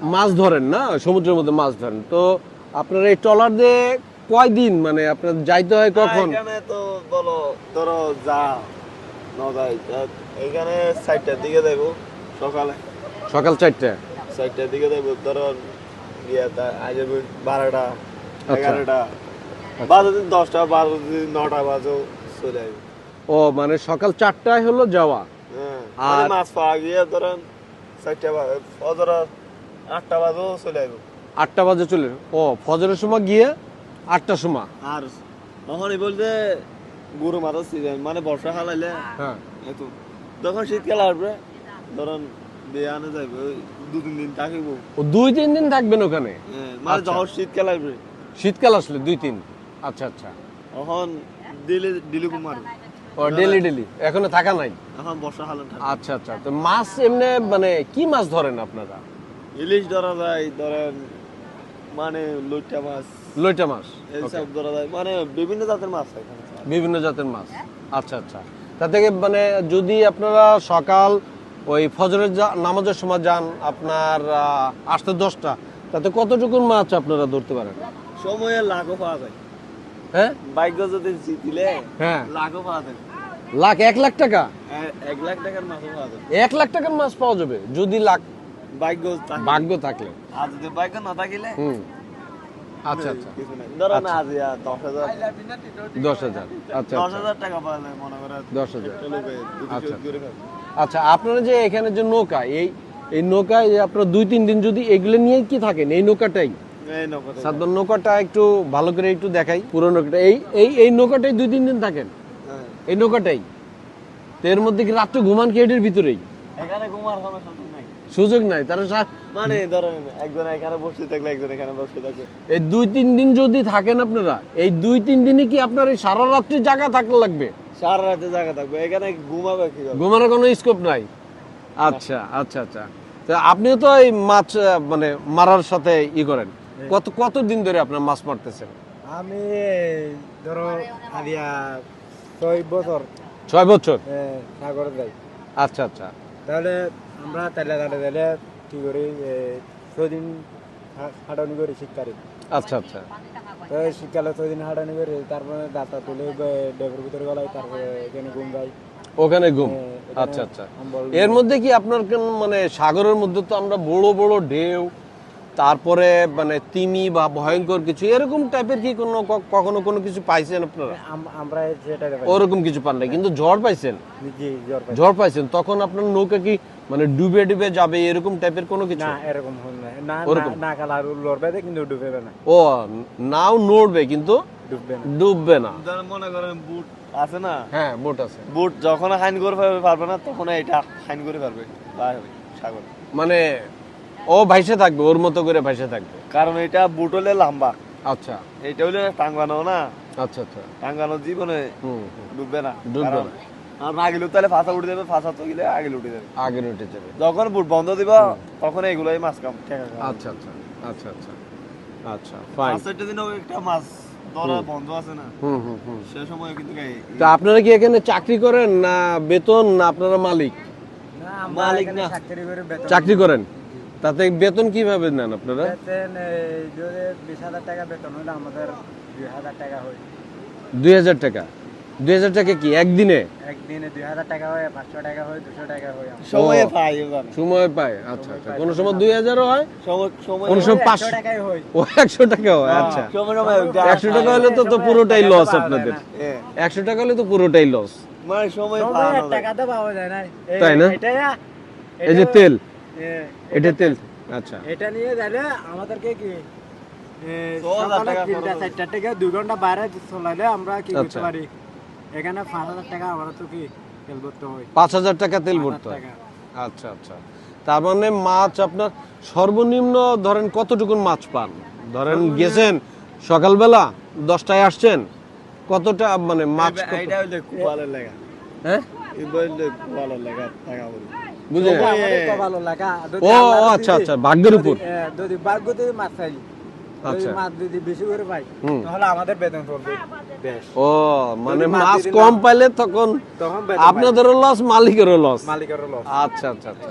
মাছ ধরেন না? সমুদ্রের মধ্যে মাছ ধরেন। তো আপনার এই ট্রলার দিয়ে কয়দিন মানে আপনার যাইতে হয় কখন? এখানে তো বলো ধরো যা নদাই এখানে দিকে দেবো সকালে। সকাল চারটে? দিকে ধরো আজ বারোটা আচ্ছা। এগারোটা বাজো দিন দশটা বারো দিন নটা বাজো চলে আসব ও মানে সকাল চারটায় হলো যাওয়া? হ্যাঁ আর- মানে মাছ পাওয়া গিয়ে ধরেন চারটা ধরো আটটা বাজো চলে আসব আটটা বাজে চলে ও ফজরের সময় গিয়ে আটটার সময়? আর তখনই বলতে গরু মাথার সিজন মানে বর্ষা হালাইলে হ্যাঁ। এত। যখন শীতকাল আসবে ধরুন বেয়ানে যাইবে ওই দু তিন দিন থাকিব। ও দুই তিন দিন থাকবেন ওখানে? হ্যাঁ, মানে আচ্ছা। যখন শীতকাল আসবে। শীতকাল আসলে দুই তিন? আচ্ছা আচ্ছা। তখন দিলে দিলে কুমার। ও ডেলি ডেলি? এখনও থাকা নাই? এখন বর্ষা হালান আচ্ছা আচ্ছা। তো মাছ এমনি মানে কি মাছ ধরেন আপনারা? ইলিশ ধরা যায় ধরেন মানে লইটা মাছ। লইটা মাছ এইসব ধরা যায়। মানে বিভিন্ন জাতের মাছ বিভিন্ন জাতের মাছ। আচ্ছা আচ্ছা। তা থেকে মানে যদি আপনারা সকাল ওই ফজরের নামাজের সময় যান আপনার আটটা দশটা তাতে কতটুকু মাছ আপনারা ধরতে পারেন? সময়ে লাখও পাওয়া যায়। হ্যাঁ? বাইক যদি দিলে হ্যাঁ। লাখও পাওয়া যায়। লাখ এক লাখ টাকা? এ- এক লাখ টাকার মাছও পাওয়া যাবে এক লাখ টাকার মাছ পাওয়া যাবে। যদি লাখ বাইক ভাগ্য থাকলে। আর যদি বাইক না থাকিলে? হুম। আচ্ছা আচ্ছা। ধরো না আজ ইয়া দশ হাজার। দশ হাজার। আচ্ছা দশ আচ্ছা। হাজার টাকা পাইলে মনে করে। দশ হাজার। আচ্ছা। খাবে। আচ্ছা আপনারা যে এখানে যে নৌকা এই এই নৌকায় আপনারা দুই তিন দিন যদি এগুলো নিয়ে কি থাকেন এই নৌকাটাই? এই সাধারণ নৌকাটা একটু ভালো করে একটু দেখাই পুরো নৌকাটা। এই এই এই নৌকাটাই দুই তিন দিন থাকেন? হ্যাঁ। এই নৌকাটাই? তো এর মধ্যে কি রাত্রে ঘুমান কি এটার ভিতরেই? এখানে ঘুমার সুযোগ নাই তারা মানে ধরেন একজন এখানে বসে থাকলে একজন এখানে বসে থাকে। এই দুই তিন দিন যদি থাকেন আপনারা এই দুই তিন দিনে কি আপনার এই সারা রাত্রি জায়গা থাকলে লাগবে? সারা রাতে জায়গা থাকবে এখানে ঘুমাবে কি ঘুমানোর কোনো স্কোপ নাই? আচ্ছা আচ্ছা আচ্ছা। তো আপনিও তো এই মাছ মানে মারার সাথে ই করেন। কত কত দিন ধরে আপনার মাছ মারতেছেন? আমি ধরো ছয় বছর। ছয় বছর? হ্যাঁ সাগরে যাই। আচ্ছা আচ্ছা। তাহলে আমরা তাহলে তাহলে তাহলে কি করি ছদিন হাঁটানি করি শীতকালে আচ্ছা আচ্ছা। তো শীতকালে ছদিন হাঁটানি করি তারপরে দাঁতা তুলে ডেবের ভিতরে গলাই তারপরে এখানে ঘুম যাই ওখানে ঘুম? আচ্ছা আচ্ছা। এর মধ্যে কি আপনার মানে সাগরের মধ্যে তো আমরা বড় বড় ঢেউ তারপরে মানে তিমি বা ভয়ঙ্কর কিছু এরকম টাইপের কি কোনো কখনো কোনো কিছু পাইছেন আপনারা? আমরা যেটা ওরকম কিছু পান না কিন্তু ঝড় পাইছেন? জি জ্বর পাই ঝড় পাইছেন তখন আপনার নৌকা কি মানে ডুবে ডুবে যাবে এরকম টাইপের কোনো কিছু? না এরকম হয় না না? না- না লড়বে কিন্তু ডুবে না। ও নাও নড়বে কিন্তু ডুববে না। ডুববে না। মনে করেন বুট আছে না? হ্যাঁ বুট আছে। বুট যখন হাইন করে পারবে- না তখন এটা হাইন করে পারবে সাগর। মানে ও ভাইসে থাকবে ওর মতো করে ভাইসে থাকবে। কারণ এটা বুট হলে লম্বা। আচ্ছা। এটা হলে টাঙ্গানো না। আচ্ছা আচ্ছা। টাঙ্গানো জীবনে। ডুববে না। ডুববে না। আর না গেলেও তাহলে ফাঁসা উঠে যাবে ফাঁসা তো গেলে আগে উঠে যাবে। আগে উঠে যাবে। যখন বুট বন্ধ দিব তখন এগুলোই মাছ কাম। আচ্ছা আচ্ছা আচ্ছা আচ্ছা। আচ্ছা ফাইন পাঁচটা দিনও একটা মাছ ধরা বন্ধ আছে না। হুম হুম হুম। সে সময় কিন্তু এই- তা আপনারা কি এখানে চাকরি করেন না বেতন না আপনারা মালিক? না মালিক না। চাকরি করে বেতন চাকরি করেন? তাতে বেতন কীভাবে নেন আপনারা? বেতন যদি বিশ হাজার টাকা বেতন হলে আমাদের দুই হাজার টাকা হয়। দুই হাজার টাকা? দুই হাজার টাকা কি একদিনে? একদিনে দুই হাজার টাকা হয় পাঁচশো টাকা হয় দুশো টাকা হয়। সময়ে এবার। সময় পায় আচ্ছা আচ্ছা। কোনো সময় দুই হাজারও হয়? সময় সময় কোন সময় পাঁচশো টাকাই হয়। ও একশো টাকা হয় আচ্ছা। সময় সময় একশো টাকা হলে তো তো পুরোটাই লস আপনাদের। একশো টাকা হলে তো পুরোটাই লস মানে সময় টাকা তো পাওয়া যায় না। তাই না? এই যে তেল। এটা তেল? আচ্ছা। এটা নিয়ে গেলে আমাদেরকে কি এ, ছ হাজার সকালে তিনটা চারটা থেকে দুই ঘণ্টা বাইরে চলাইলে আমরা কি করতে আচ্ছা। পারি? এখানে পাঁচ হাজার টাকা আমরা তো কি তেল ভরতে হয়? পাঁচ হাজার টাকা তেল ভরতে হয়। আচ্ছা আচ্ছা। তার মানে মাছ আপনার সর্বনিম্ন ধরেন কতটুকুন মাছ পান? ধরেন গেছেন সকালবেলা দশটায় আসছেন কতটা মানে মাছ এটা হইলে কুয়ালের লেগা। হ্যাঁ? লেগা টাকা বলি বুঝলেন? ও, আচ্ছা, আচ্ছা, ভাগ্যের উপর। যদি, ভাগ্য মাছ আচ্ছা। মাছ যদি বেশি করে পাই। তাহলে আমাদের বেতন চলবে। ও মানে মাছ মাছ কম পাইলে তখন তখন আপনাদেরও লস মালিকেরও লস মালিকেরও লস আচ্ছা আচ্ছা আচ্ছা।